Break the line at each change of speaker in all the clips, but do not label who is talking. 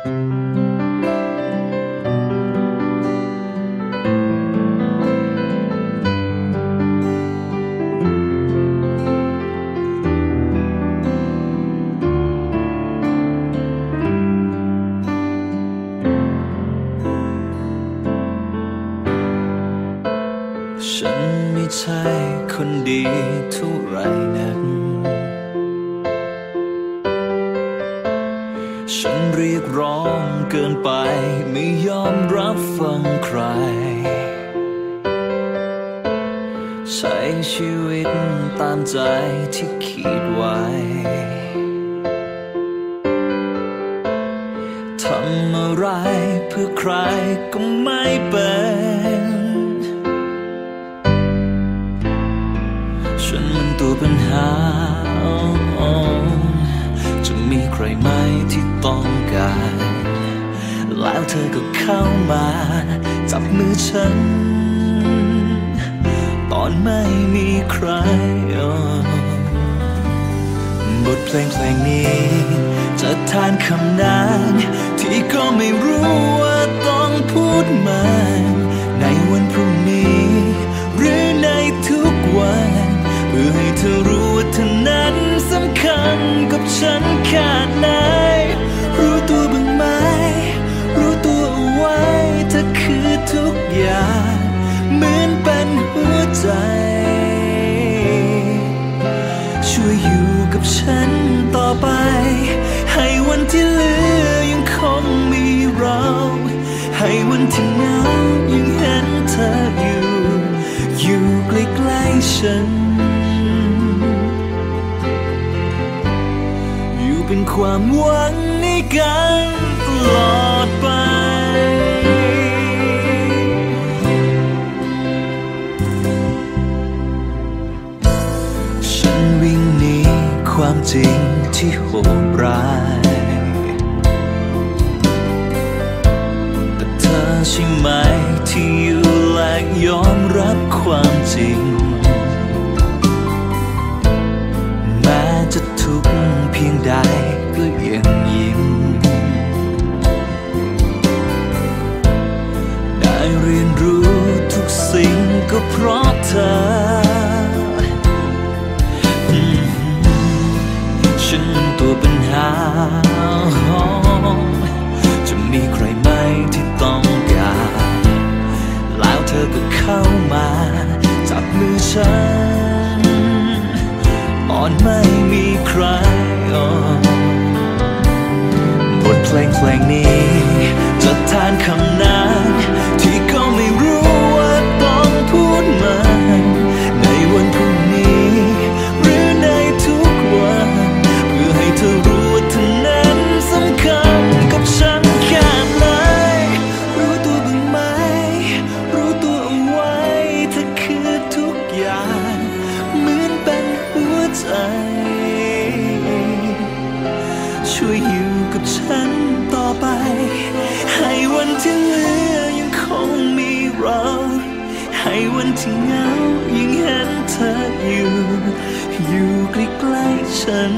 ฉันไม่ใช่คนดีเท่าไรนัก ฉันเรียกร้องเกินไปไม่ยอมรับฟังใคร ใช้ชีวิตตามใจที่คิดไว้ทำอะไรเพื่อใครก็ไม่เป็นฉันมันตัวปัญหา เธอก็เข้ามา จับมือฉัน ตอนไม่มีใคร บทเพลงเพลงนี้ จะทานคำนานที่ก็ไม่รู้ว่าต้องพูดมาในวันพรุ่งนี้ หรือในทุกวัน เพื่อให้เธอรู้ว่าเธอนั้นสำคัญกับฉันแค่ไหนรู้ตัวบ้าง อย่างเหมือนเป็นหัวใจ ช่วยอยู่กับฉันต่อไป ให้วันที่เหลือยังคงมีเรา ให้วันที่เหงายังเห็นเธออยู่ อยู่ใกล้ๆฉัน อยู่เป็นความหวังในกัน จริงที่โหดร้าย แต่เธอใช่ไหมที่ เพลงเพลงนี้จะทานคำนานที่ก็ไม่รู้ว่าต้องพูดมาในวันพรุ่งนี้ หรือในทุกวัน เพื่อให้เธอรู้ว่าเธอนั้นสำคัญกับฉันแค่ไหนรู้ตัวบ้างไหม รู้ตัวเอาไว้เธอคือทุกอย่างเหมือนเป็นหัวใจ ช่วยอยู่ กับฉันต่อไป ให้วันที่เหลือยังคงมีเรา ให้วันที่เหงายังเห็นเธออยู่ อยู่ใกล้ๆฉัน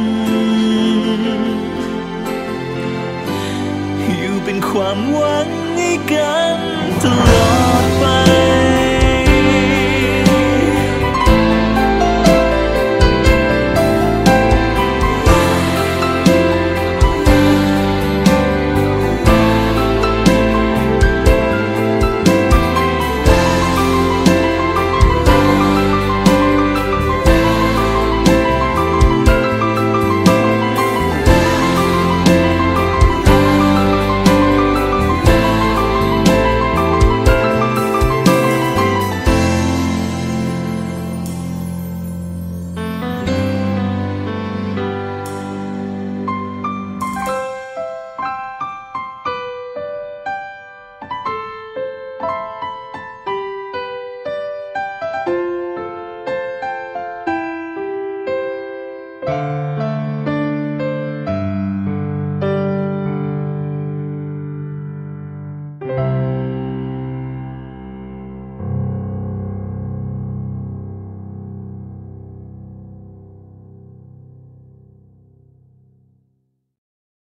อยู่เป็นความหวังให้กันตลอดไป